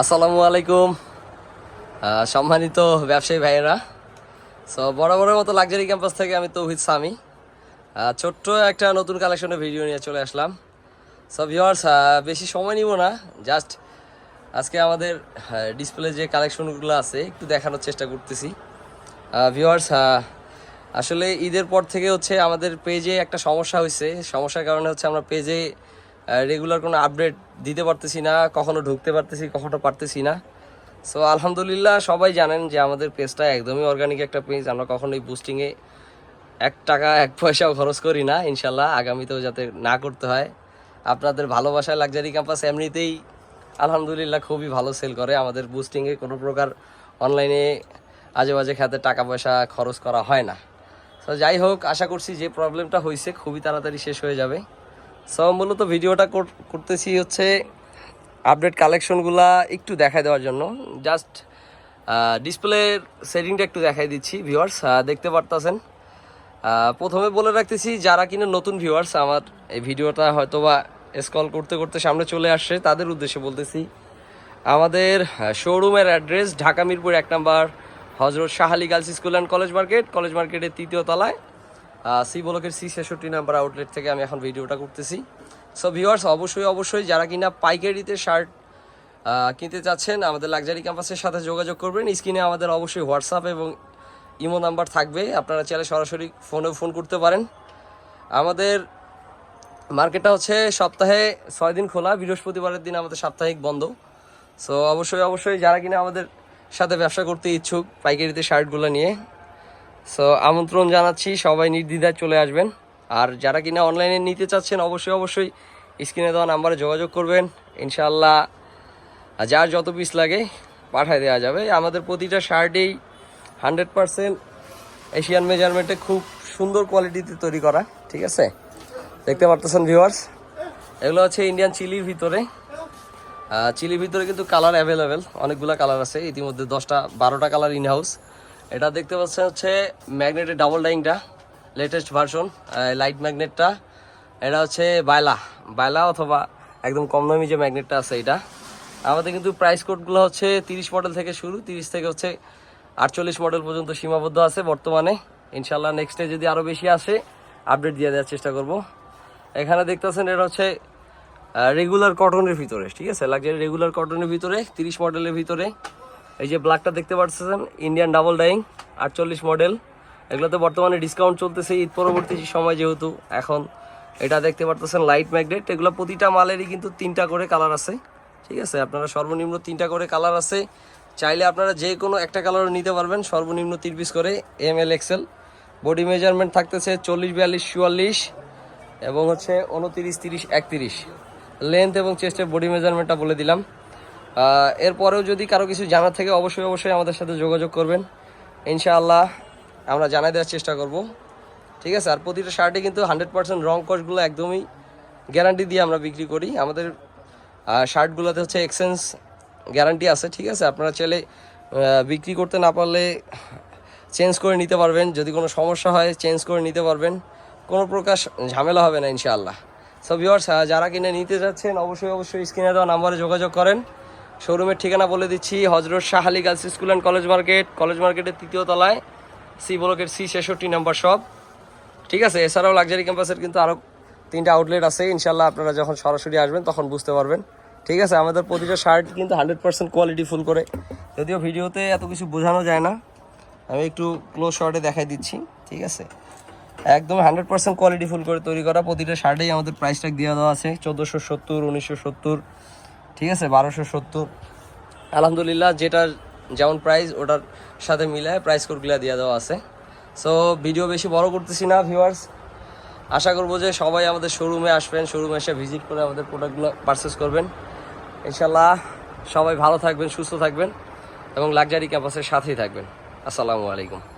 আসসালামু আলাইকুম। সম্মানিত ব্যবসায়ী ভাইয়েরা। সো বরাবরের মতো লাক্সারি ক্যাম্পাস থেকে আমি তৌহিদ সামি ছোট্ট একটা নতুন কালেকশনের ভিডিও নিয়ে চলে আসলাম। সো ভিওয়ার্স বেশি সময় নিব না। জাস্ট আজকে আমাদের ডিসপ্লে যে কালেকশনগুলো আছে, একটু দেখানোর চেষ্টা করতেছি। ভিওয়ার্স আসলে ঈদের পর থেকে হচ্ছে আমাদের পেজে একটা সমস্যা হয়েছে। সমস্যার কারণে হচ্ছে আমরা পেজে রেগুলার কোনো আপডেট দিতে পারতেছি না, কখনো ঢুকতে পারতেছি, কখনো পারতেছি না। সো আলহামদুলিল্লাহ সবাই জানেন যে আমাদের পেজটা একদমই অর্গানিক একটা পেজ আমরা কখনোই বুস্টিংয়ে এক টাকা, এক পয়সাও খরচ করি না, ইনশাল্লাহ আগামীতেও যাতে না করতে হয়। আপনাদের ভালোবাসায় লাক্সারি ক্যাম্পাস এমনিতেই আলহামদুলিল্লাহ খুবই ভালো সেল করে। আমাদের বুস্টিংয়ে কোনো প্রকার অনলাইনে আজে বাজে খাতে টাকা পয়সা খরচ করা হয় না। তো যাই হোক, আশা করছি যে প্রবলেমটা হয়েছে খুবই তাড়াতাড়ি শেষ হয়ে যাবে। সো মূলত ভিডিওটা কর- করতেছি হচ্ছে আপডেট কালেকশনগুলা একটু দেখাই দেওয়ার জন্য। জাস্ট ডিসপ্লের সেটিংটা একটু দেখাই দিচ্ছি ভিউয়ার্স দেখতে পারতেছেন। প্রথমে বলে রাখতেছি, যারা কিনা নতুন ভিউয়ার্স আমার এই ভিডিওটা হয়তো বা স্কল করতে করতে সামনে চলে আসছে, তাদের উদ্দেশ্যে বলতেছি, আমাদের শোরুমের অ্যাড্রেস ঢাকা মিরপুর এক নম্বর, Hazrat Shah Ali girls school and college market college মার্কেটের তৃতীয় তলায়। সি ব্লকের সি ছেষট্টি নাম্বার আউটলেট থেকে আমি এখন ভিডিওটা করতেছি। সো ভিউয়ার্স অবশ্যই অবশ্যই, যারা কিনা পাইকারিতে শার্ট কিনতে চাচ্ছেন, আমাদের লাক্সারি ক্যাম্পাসের সাথে যোগাযোগ করবেন। স্ক্রিনে আমাদের অবশ্যই হোয়াটসঅ্যাপ এবং ইমো নাম্বার থাকবে। আপনারা চাইলে সরাসরি ফোনেও ফোন করতে পারেন। আমাদের মার্কেটটা হচ্ছে সপ্তাহে ছয় দিন খোলা, বৃহস্পতিবারের দিন আমাদের সাপ্তাহিক বন্ধ। সো অবশ্যই অবশ্যই, যারা কিনা আমাদের সাথে ব্যবসা করতে ইচ্ছুক পাইকারিতে শার্টগুলো নিয়ে সো আমন্ত্রণ জানাচ্ছি, সবাই নির্দ্বিধায় চলে আসবেন। আর যারা কিনা অনলাইনে নিতে চাচ্ছেন, অবশ্যই অবশ্যই স্ক্রিনে দেওয়া নাম্বারে যোগাযোগ করবেন। ইনশাল্লাহ যার যত পিস লাগে, পাঠায় দেওয়া যাবে। আমাদের প্রতিটা শার্টেই হান্ড্রেড পারসেন্ট এশিয়ান মেজারমেন্টে খুব সুন্দর কোয়ালিটিতে তৈরি করা, ঠিক আছে? দেখতে পারতেছেন ভিউয়ার্স এগুলো হচ্ছে ইন্ডিয়ান চিলির ভিতরে। চিলির ভিতরে কিন্তু কালার অ্যাভেলেবেল অনেকগুলো কালার আছে। ইতিমধ্যে দশটা, বারোটা কালার ইন হাউস এটা দেখতে পাচ্ছেন হচ্ছে ম্যাগনেটের ডাবল ডাইংটা লেটেস্ট ভার্সন লাইট ম্যাগনেটটা এটা হচ্ছে বায়লা বায়লা অথবা একদম কম দামি যে ম্যাগনেটটা আছে এটা। আমাদের কিন্তু প্রাইস কোডগুলো হচ্ছে তিরিশ মডেল থেকে শুরু, তিরিশ থেকে হচ্ছে আটচল্লিশ মডেল পর্যন্ত সীমাবদ্ধ আছে বর্তমানে। ইনশাল্লাহ নেক্সটে যদি আরও বেশি আসে আপডেট দিয়ে দেওয়ার চেষ্টা করব। এখানে দেখতেছেন এটা হচ্ছে রেগুলার কটনের ভিতরে, ঠিক আছে? লাক্সারি রেগুলার কটনের ভিতরে, তিরিশ মডেলের ভিতরে। এই যে ব্ল্যাকটা দেখতে পাচ্ছেন ইন্ডিয়ান ডাবল ডাইং আটচল্লিশ মডেল এগুলোতে বর্তমানে ডিসকাউন্ট চলতেছে, ঈদ পরবর্তী সময় যেহেতু, এখন এটা দেখতে পারতেছেন লাইট ম্যাগনেট এগুলো প্রতিটা মালেরই কিন্তু তিনটা করে কালার আছে, ঠিক আছে? আপনারা সর্বনিম্ন তিনটা করে কালার আছে। চাইলে আপনারা যে কোনো একটা কালার নিতে পারবেন, সর্বনিম্ন তিন পিস করে M L XL body measurement থাকতেছে চল্লিশ, বিয়াল্লিশ, চুয়াল্লিশ এবং হচ্ছে উনতিরিশ, তিরিশ, একত্রিশ। লেন্থ এবং চেস্টের বডি মেজারমেন্টটা বলে দিলাম। এরপরেও যদি কারও কিছু জানার থেকে, অবশ্যই অবশ্যই আমাদের সাথে যোগাযোগ করবেন। ইনশাআল্লাহ আমরা জানাই দেওয়ার চেষ্টা করব। ঠিক আছে? আর প্রতিটা শার্টে কিন্তু হান্ড্রেড পার্সেন্ট রং কস্টগুলো একদমই গ্যারান্টি দিয়ে আমরা বিক্রি করি। আমাদের শার্টগুলোতে হচ্ছে এক্সচেঞ্জ গ্যারান্টি আছে। ঠিক আছে? আপনারা চাইলে বিক্রি করতে না পারলে চেঞ্জ করে নিতে পারবেন। যদি কোনো সমস্যা হয় চেঞ্জ করে নিতে পারবেন। কোনো প্রকার ঝামেলা হবে না ইনশাআল্লাহ। সো ভিউয়ার্স যারা কিনে নিতে যাচ্ছেন, অবশ্যই অবশ্যই স্ক্রিনে দেওয়া নাম্বারে যোগাযোগ করেন। শোরুমের ঠিকানা বলে দিচ্ছি, Hazrat Shah Ali girls school and college market. College মার্কেটের তৃতীয় তলায় সি ব্লকের সি ছেষট্টি নাম্বার শপ। ঠিক আছে, এছাড়াও লাক্সারি ক্যাম্পাসের কিন্তু আরও তিনটা আউটলেট আছে। ইনশাল্লাহ আপনারা যখন সরাসরি আসবেন তখন বুঝতে পারবেন। ঠিক আছে, আমাদের প্রতিটা শার্ট কিন্তু হান্ড্রেড পার্সেন্ট কোয়ালিটি ফুল করে। যদিও ভিডিওতে এত কিছু বোঝানো যায় না, আমি একটু ক্লোজ শর্টে দেখাই দিচ্ছি। ঠিক আছে, একদম হান্ড্রেড পার্সেন্ট কোয়ালিটি ফুল করে তৈরি করা প্রতিটা শার্টেই আমাদের প্রাইস ট্যাগ দেওয়া দেওয়া আছে। চোদ্দোশো সত্তর, উনিশশো সত্তর ঠিক আছে, বারোশো সত্তর। আলহামদুলিল্লাহ, যেটার যেমন প্রাইস ওটার সাথে মিলায় প্রাইস কোডগুলো দিয়ে দেওয়া আছে। সো ভিডিও বেশি বড় করতেছি না ভিউয়ার্স আশা করব যে সবাই আমাদের শোরুমে আসবেন শোরুমে এসে ভিজিট করে আমাদের প্রোডাক্টগুলো পারচেস করবেন। ইনশাল্লাহ সবাই ভালো থাকবেন, সুস্থ থাকবেন এবং লাক্সারি ক্যাম্পাসের সাথেই থাকবেন। আসসালামু আলাইকুম।